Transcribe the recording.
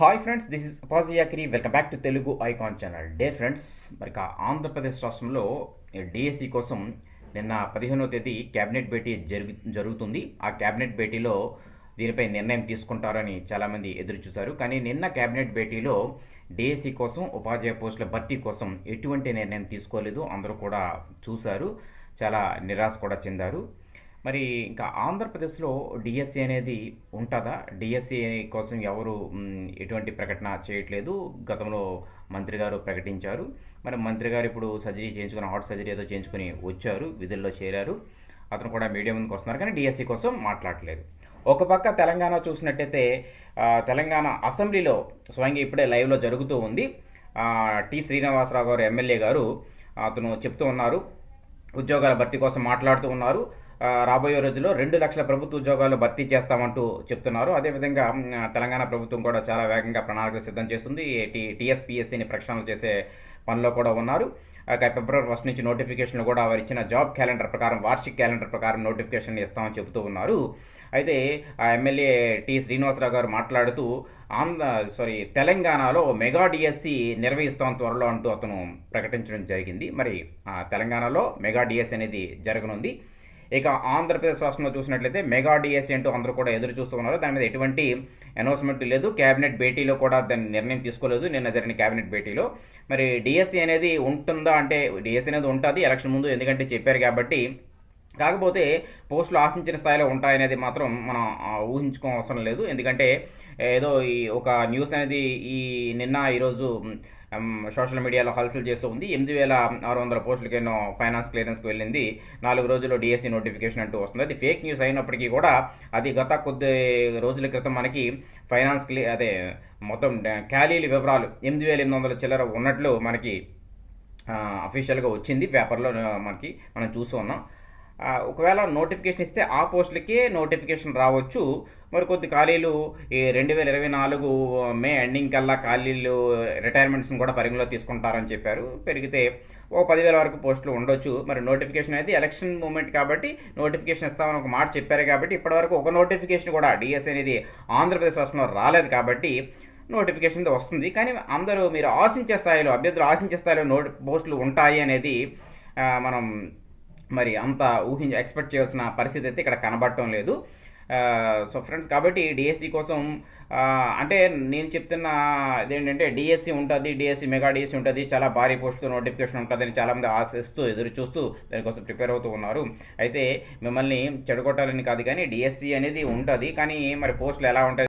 Hi friends this is అపాజియాకిరి welcome back to Telugu icon channel day friends మరి ఆంధ్రప్రదేశ్ రాష్ట్రంలో DSC కోసం నిన్న పదిహేనో తేదీ క్యాబినెట్ భేటీ జరుగు జరుగుతుంది. ఆ క్యాబినెట్ భేటీలో దీనిపై నిర్ణయం తీసుకుంటారని చాలామంది ఎదురు చూశారు కానీ నిన్న క్యాబినెట్ భేటీలో డిఎస్సి కోసం ఉపాధ్యాయ పోస్టుల భర్తీ కోసం ఎటువంటి నిర్ణయం తీసుకోలేదు. అందరూ కూడా చూశారు. చాలా నిరాశ కూడా చెందారు. మరి ఇంకా ఆంధ్రప్రదేశ్లో డిఎస్సి అనేది ఉంటుందా? డిఎస్సి కోసం ఎవరు ఎటువంటి ప్రకటన చేయట్లేదు? గతంలో మంత్రి గారు ప్రకటించారు. మరి మంత్రి గారు ఇప్పుడు సర్జరీ చేయించుకుని హార్ట్ సర్జరీ ఏదో చేయించుకుని వచ్చారు విధుల్లో చేరారు. అతను కూడా మీడియా ముందుకు వస్తున్నారు కానీ డిఎస్సి కోసం మాట్లాడలేదు. ఒక పక్క తెలంగాణ చూసినట్టయితే తెలంగాణ అసెంబ్లీలో స్వయంగా ఇప్పుడే లైవ్లో జరుగుతూ ఉంది. టి శ్రీనివాసరావు గారు ఎమ్మెల్యే గారు అతను చెప్తూ ఉన్నారు. ఉద్యోగాల భర్తీ కోసం మాట్లాడుతూ ఉన్నారు. రాబోయే రోజుల్లో రెండు లక్షల ప్రభుత్వ ఉద్యోగాలు భర్తీ చేస్తామంటూ చెప్తున్నారు. అదేవిధంగా తెలంగాణ ప్రభుత్వం కూడా చాలా వేగంగా ప్రణాళికలు సిద్ధం చేస్తుంది. టీ టీఎస్పీఎస్సీని ప్రక్షాళన చేసే పనిలో కూడా ఉన్నారు. ఫిబ్రవరి ఫస్ట్ నుంచి నోటిఫికేషన్లు కూడా వారు ఇచ్చిన జాబ్ క్యాలెండర్ ప్రకారం వార్షిక క్యాలెండర్ ప్రకారం నోటిఫికేషన్ ఇస్తామని చెబుతూ ఉన్నారు. అయితే ఎమ్మెల్యే టి శ్రీనివాసరావు గారు మాట్లాడుతూ ఆంధ్ర సారీ తెలంగాణలో మెగా డిఎస్సి నిర్వహిస్తాం త్వరలో అంటూ అతను ప్రకటించడం జరిగింది. మరి తెలంగాణలో మెగా డిఎస్సి అనేది జరగనుంది. ఇక ఆంధ్రప్రదేశ్ రాష్ట్రంలో చూసినట్లయితే మెగా డిఎస్సి అంటూ అందరూ కూడా ఎదురు చూస్తూ ఉన్నారు. దాని మీద ఎటువంటి అనౌన్స్మెంట్ లేదు. క్యాబినెట్ భేటీలో కూడా దాని నిర్ణయం తీసుకోలేదు. నిన్న జరిగిన క్యాబినెట్ భేటీలో. మరి డిఎస్సి అనేది ఉంటుందా అంటే డిఎస్సి అనేది ఉంటుంది. ఎలక్షన్ ముందు ఎందుకంటే చెప్పారు కాబట్టి కాకపోతే పోస్టులు ఆశించిన స్థాయిలో ఉంటాయనేది మాత్రం మనం ఊహించుకోవడం అవసరం లేదు. ఎందుకంటే ఏదో ఈ ఒక న్యూస్ అనేది ఈ నిన్న ఈరోజు సోషల్ మీడియాలో హల్చల్ చేస్తూ ఉంది. ఎనిమిది వేల ఆరు వందల పోస్టులకి ఫైనాన్స్ క్లియరెన్స్కి వెళ్ళింది. నాలుగు రోజుల్లో డిఎస్సి నోటిఫికేషన్ అంటూ వస్తుంది. అది ఫేక్ న్యూస్ అయినప్పటికీ కూడా అది గత కొద్ది రోజుల క్రితం మనకి ఫైనాన్స్ క్లి అదే మొత్తం క్యాలీలు ఖాళీల వివరాలు ఎనిమిది వేల ఎనిమిది వందల చిల్లర ఉన్నట్లు మనకి అఫీషియల్గా వచ్చింది. పేపర్లో మనకి మనం చూస్తూ ఉన్నాం. ఒకవేళ నోటిఫికేషన్ ఇస్తే ఆ పోస్టులకే నోటిఫికేషన్ రావచ్చు. మరి కొద్ది ఖాళీలు ఈ రెండు వేల ఇరవై నాలుగు మే ఎండింగ్ కల్లా ఖాళీలు రిటైర్మెంట్స్ని కూడా పరిగణలో తీసుకుంటారని చెప్పారు. పెరిగితే ఓ పదివేల వరకు పోస్టులు ఉండొచ్చు. మరి నోటిఫికేషన్ అయితే ఎలక్షన్ మూమెంట్ కాబట్టి నోటిఫికేషన్ ఇస్తామని ఒక మాట చెప్పారు కాబట్టి ఇప్పటివరకు ఒక నోటిఫికేషన్ కూడా డిఎస్ అనేది ఆంధ్రప్రదేశ్ రాష్ట్రంలో రాలేదు కాబట్టి నోటిఫికేషన్ వస్తుంది. కానీ అందరూ మీరు ఆశించే స్థాయిలో అభ్యర్థులు ఆశించే స్థాయిలో నోటి పోస్టులు ఉంటాయి అనేది మనం మరి అంత ఊహించి ఎక్స్పెక్ట్ చేయాల్సిన పరిస్థితి అయితే ఇక్కడ కనబడటం లేదు. సో ఫ్రెండ్స్ కాబట్టి డిఎస్సి కోసం అంటే నేను చెప్తున్న ఇదేంటంటే డిఎస్సి ఉంటుంది డిఎస్సి మెగా డిఎస్సి ఉంటుంది చాలా భారీ పోస్టుతో నోటిఫికేషన్ ఉంటుందని చాలామంది ఆశిస్తూ ఎదురు చూస్తూ దానికోసం ప్రిపేర్ అవుతూ ఉన్నారు. అయితే మిమ్మల్ని చెడగొట్టాలని కాదు కానీ డిఎస్సి అనేది ఉంటుంది. కానీ మరి పోస్టులు ఎలా ఉంటాయి?